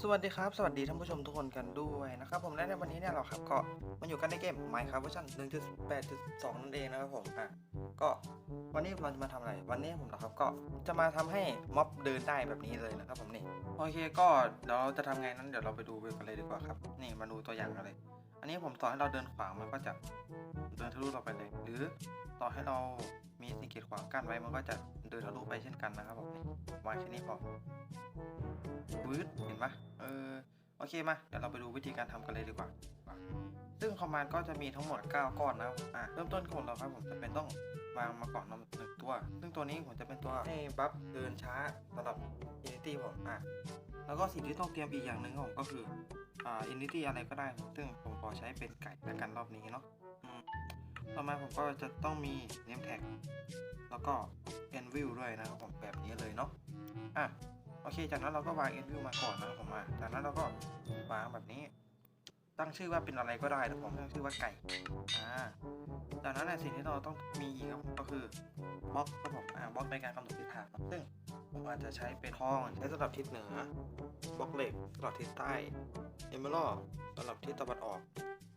สวัสดีครับ สวัสดีท่านผู้ชมทุกคนกันด้วยนะครับผมและในวันนี้เนี่ยเราครับก็มาอยู่กันในเกม Minecraft เวอร์ชัน1.8.2 นั่นเองนะครับผมอะก็วันนี้เราจะมาทำอะไร วันนี้ผมนะครับก็จะมาทำให้ม็อบเดินได้แบบนี้เลยนะครับผมนี่โอเคก็เดี๋ยวเราจะทำไงนั้นเดี๋ยวเราไปดูกันเลยดีกว่าครับ นี่มาดูตัวอย่างกันเลย อันนี้ผมต่อให้เราเดินขวางมันก็จะเดินทะลุเราไปเลย หรือต่อให้เรามีสิ่งกีดขวางกั้นไว้มันก็จะเดินทะลุไปเช่นกันนะครับผมวางแค่นี้พอ วืดเห็นปะเออโอเคมาเดี๋ยวเราไปดูวิธีการทำกันเลยดีกว่า ซึ่งคอมมานด์ก็จะมีทั้งหมด 9 ก้อนนะครับอะเริ่มต้นของเราครับผมจะเป็นต้องวางมาก่อนหนึ่งตัว ซึ่งตัวนี้ผมจะเป็นตัวให้บัฟเดินช้าสำหรับ Unity ผมอะแล้วก็สิ่งที่ต้องเตรียมอีกอย่างหนึ่งของผมก็คืออ่า Unity อะไรก็ได้ ซึ่งผมขอใช้เป็นไก่ละกันรอบนี้เนาะต่อมาผมก็จะต้องมี name tag แล้วก็ envil ด้วยนะครับผมแบบนี้เลยเนาะอะ โอเค จากนั้นเราก็วาง enview มาก่อนนะครับผมอะจากนั้นเราก็วางแบบนี้ ตั้งชื่อว่าเป็นอะไรก็ได้นะผมตั้งชื่อว่าไก่อ่าจากนั้นสิ่งที่เราต้องมีอีกครับก็คือบล็อกครับผมอ่าบล็อกในการกำหนดทิศทางซึ่งผมอาจจะใช้เป็นทองใช้สำหรับทิศเหนือบล็อกเหล็กสำหรับทิศใต้เอเมอรัลสำหรับทิศตะวันออก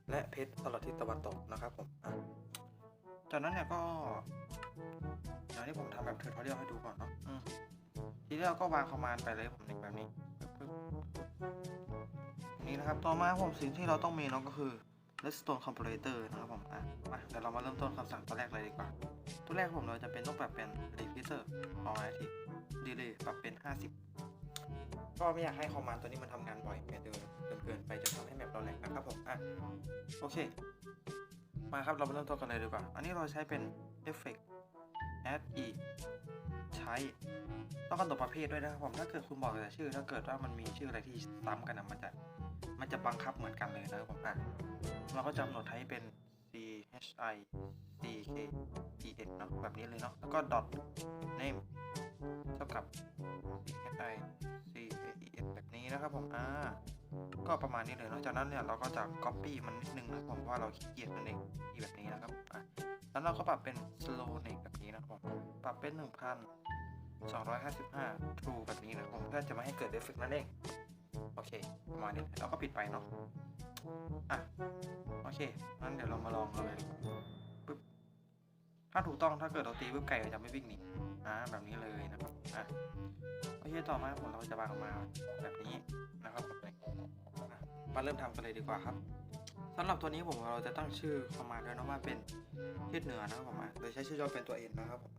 และเพชรสำหรับทิศตะวันตกนะครับผมอะจากนั้นเนี่ยก็เดี๋ยวนี้ผมทำแบบเทอร์ทอเรียลให้ดูก่อนเนาะอืม ทีนี้เราก็วางคอมมานด์ไปเลยผมหนึ่งแบบนี้นี่นะครับต่อมาผมสิ่งที่เราต้องมีเนาะก็คือ redstone comparator นะครับผมอะมาเดี๋ยวเรามาเริ่มต้นคำสั่งตัวแรกเลยดีกว่า ตัวแรกผมเราจะเป็นต้องปรับเป็น repeater เอาไว้ที่ delay ปรับเป็น 50 ก็ไม่อยากให้คอมมานด์ตัวนี้มันทำงานบ่อยเกินเกินเกินไปจนทำให้แมปเราแหลกนะครับผมอะโอเค มาครับเรามาเริ่มต้นกันเลยดีกว่า อันนี้เราใช้เป็น effect add e ใช้ ต้องกำหนดประเภทด้วยนะครับผม ถ้าเกิดคุณบอกแต่ชื่อ ถ้าเกิดว่ามันมีชื่ออะไรที่ซ้ำกันนะมันจะ มันจะบังคับเหมือนกันเลยนะครับผมอะ เราก็จะกำหนดให้เป็น c h i c k e n เนาะแบบนี้เลยเนาะ แล้วก็ dot name เท่ากับ c h i c k e n แบบนี้นะครับผม อ่า ก็ประมาณนี้เลยนาะจากนั้นเนี่ยเราก็จะ copy มันนิดนึงนะครับผมว่าเราขี้เกียจนั่นเองที่แบบนี้นะครับ อะ แล้วเราก็ปรับเป็น slow neck แบบนี้นะครับปรับเป็น 1255 true แบบนี้นะครับเพื่อจะไม่ให้เกิดเอฟเฟกต์นั่นเอง โอเคประมาณนี้เราก็ปิดไปเนาะอะโอเคงั้นเดี๋ยวเรามาลองกันเลยปึ๊บถ้าถูกต้องถ้าเกิดเราตีปึ๊บไก่ก็จะไม่วิ่งหนีอ่าแบบนี้เลยนะครับอะโอเคต่อมาผมเราจะวางมาแบบนี้นะครับมอะมาเริ่มทำกันเลยดีกว่าครับ สำหรับตัวนี้ผมเราจะตั้งชื่อคอมมานด์ด้วยนะว่าเป็นทิศเหนือนะครับผมโดยใช้ชื่อย่อเป็นตัว N นนะครับผม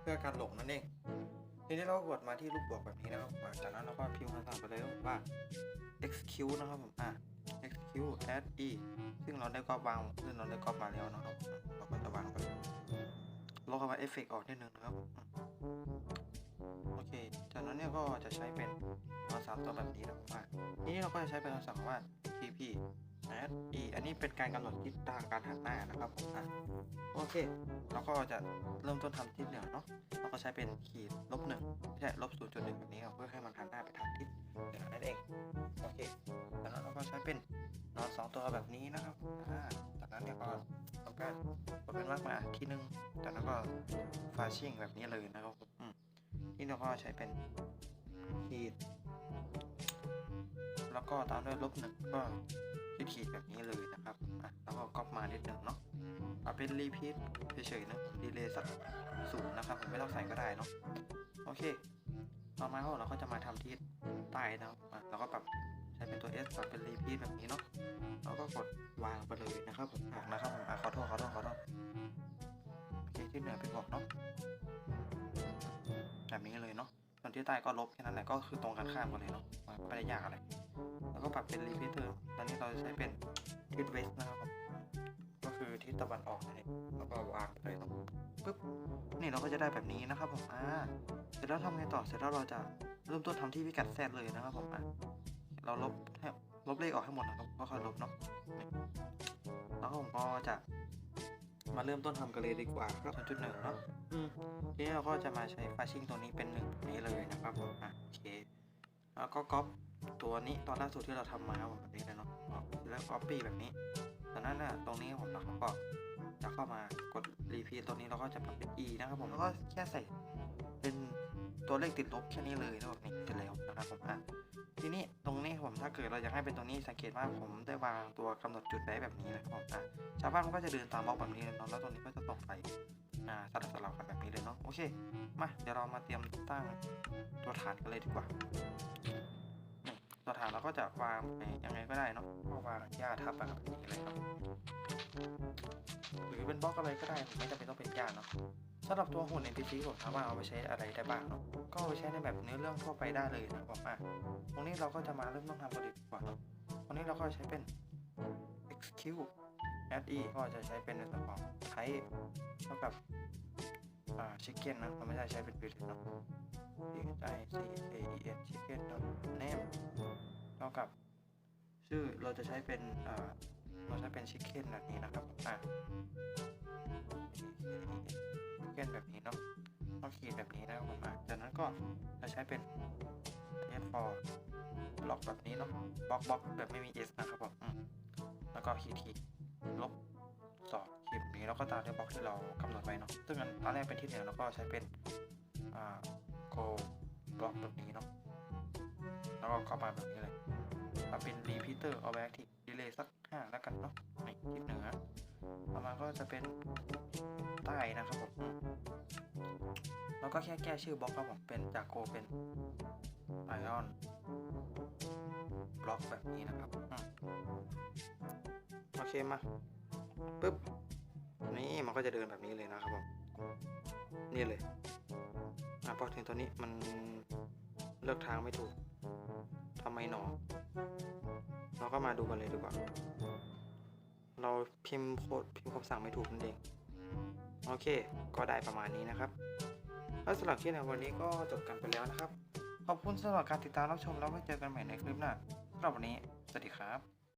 เพื่อการหลงนั่นเองทีนี้เรากดมาที่รูปบวกแบบนี้นะครับอะจากนั้นเราก็พิมพ์คำสั่งไปเลยว่า execute นะครับผมอะ execute add e ซึ่งเราได้กรอบวางซึ่งเราได้กรอบมาแล้วนะครับเราก็จะวางไปลบคำว่า effect ออกนิดนึงนะครับโอเค จากนั้นเนี่ยก็จะใช้เป็นคำสั่งตัวแบบนี้นะครับทีนี้เราก็จะใช้เป็นคำสั่งว่า tp add e อันนี้เป็นการกำหนดทิศทางการหันหน้านะครับผมอะโอเค เราก็จะเริ่มต้นทำที่เหนือเนาะเราก็ใช้เป็นขีดลบหนึ่งไม่ใช่ลบศูนย์จุดหนึ่งแบบนี้ครับเพื่อให้มันหันหน้าไปทางทิศเหนือนั่นเองโอเคจากนั้นเราก็ใช้เป็นนอนสองตัวแบบนี้นะครับอ่าจากนั้นเนี่ยก็ทำการกดเป็นมากมาทีนึงจากนั้นก็ฟาชิ่งแบบนี้เลยนะครับผมอืมนี่เราก็ใช้เป็นขีด แล้วก็ตามด้วยลบหนึ่งก็ขีดขีดแบบนี้เลยนะครับอะแล้วก็ก๊อปมานิดหนึ่งเนาะเอาเป็นรีพีทเฉยๆนะดีเลย์สักศูนย์นะครับผมไม่ต้องใส่ก็ได้เนาะโอเคต่อมาเราก็จะมาทำที่ใต้นะครับอะเราก็ปรับใช้เป็นตัว S ปรับเป็นรีพีทแบบนี้เนาะเราก็กดวางไปเลยนะครับผมบอกนะครับผมขอโทษขอโทษขอโทษโอเคที่เหนือเป็นบอกเนาะแบบนี้เลยเนาะส่วนที่ใต้ก็ลบแค่นั้นแหละก็คือตรงกันข้ามกันเลยเนาะไม่ได้ยากอะไร แล้วก็ปรับเป็นรีพีเตอร์ตอนนี้เราจะใช้เป็นทิศเวสนะครับผมก็คือทิศตะวันออกนั่นเองแล้วก็วางไปเลยเนาะปึ๊บนี่เราก็จะได้แบบนี้นะครับผมอ่าเสร็จแล้วทำไงต่อเสร็จแล้วเราจะเริ่มต้นทำที่พิกัดแซดเลยนะครับผมอะเราลบให้ลบเลขออกให้หมดนะครับก็ค่อยลบเนาะนี่แล้วผมก็จะมาเริ่มต้นทำกันเลยดีกว่าครับจุดหนึ่งเนาะอืมทีนี้เราก็จะมาใช้ฟาชิ่งตัวนี้เป็นหนึ่งแบบนี้เลยนะครับผมอะโอเค แล้วก็ก๊อปตัวนี้ตอนล่าสุดที่เราทำมาผมแบบนี้เลยเนาะแล้วก๊อปปี้แบบนี้ตอนนั้นน่ะตรงนี้ผมเราก็จะเข้ามากดรีพีทตัวนี้เราก็จะปรับเป็น e นะครับผมแล้วก็แค่ใส่ เป็นตัวเลขติดลบแค่นี้เลยแล้วแบบนี้เสร็จแล้วนะครับผมอะทีนี้ตรงนี้ผมถ้าเกิดเราอยากให้เป็นตรงนี้สังเกตว่าผมได้วางตัวกำหนดจุดไว้แบบนี้นะครับผมอะชาวบ้านเขาก็จะเดินตามบล็อกแบบนี้เลยเนาะแล้วตรงนี้ก็จะตกไปนะสลับสลับกันแบบนี้เลยเนาะโอเคมาเดี๋ยวเรามาเตรียมตั้งตัวฐานกันเลยดีกว่า ตัวฐานเราก็จะวางไปยังไงก็ได้เนาะก็วางหญ้าทับอะไปแบบนี้เลยครับหรือเป็นบล็อกอะไรก็ได้ไม่จำเป็นต้องเป็นหญ้าเนาะสำหรับตัวหุ่น NPC ผมถามว่าเอาไปใช้อะไรได้บ้างเนาะก็เอาไปใช้ในแบบเนื้อเรื่องทั่วไปได้เลยนะครับอะตรงนี้เราก็จะมาเริ่มต้นทำกันดีกว่าเนอะตรงนี้เราก็ใช้เป็น execute add e ก็จะใช้เป็นในส่วนของ type เท่ากับอ่า chicken นะเราไม่ได้ใช้เป็น b u i l t เนอะ c i c a e ชื่อเราจะใช้เป็นอ่าเราใช้เป็น chicken แบบนี้นะครับอ่า chicken แบบนี้เนาะต้องขีดแบบนี้นะครับผมอะจากนั้นก็จะใช้เป็น s for บล็อกแบบนี้เนาะบล็อกบล็อกแบบไม่มี s นะครับผมอืมแล้วก็ขีดขีดลบสองขีดแบบนี้แล้วก็ตามด้วยบล็อกที่เรากำหนดไว้เนาะซึ่งอันตอนแรกเป็นที่เหนือแล้วก็ใช้เป็นอ่า go บล็อกแบบนี้เนาะแล้วก็เข้ามาแบบนี้เลย มาเป็น repeater objective delay สักห้าแล้วกันเนาะนี่ทิศเหนือต่อมาก็จะเป็นใต้นะครับผมแล้วก็แค่แก้ชื่อบล็อกครับผมเป็นจาก go เป็น ion บล็อกแบบนี้นะครับโอเคมาปึ๊บนี่มันก็จะเดินแบบนี้เลยนะครับผมนี่เลยอะพอถึงตัวนี้มันเลือกทางไม่ถูกำไมหนอ เราก็มาดูกันเลยดีกว่า เราพิมพ์โค้ดพิมพ์คำสั่งไม่ถูกนั่นเอง โอเค ก็ได้ประมาณนี้นะครับแล้วสำหรับที่ในวันนี้ก็จบกันไปแล้วนะครับ ขอบคุณสำหรับการติดตามรับชมแล้วไว้เจอกันใหม่ในคลิปหน้าสำหรับวันนี้ สวัสดีครับ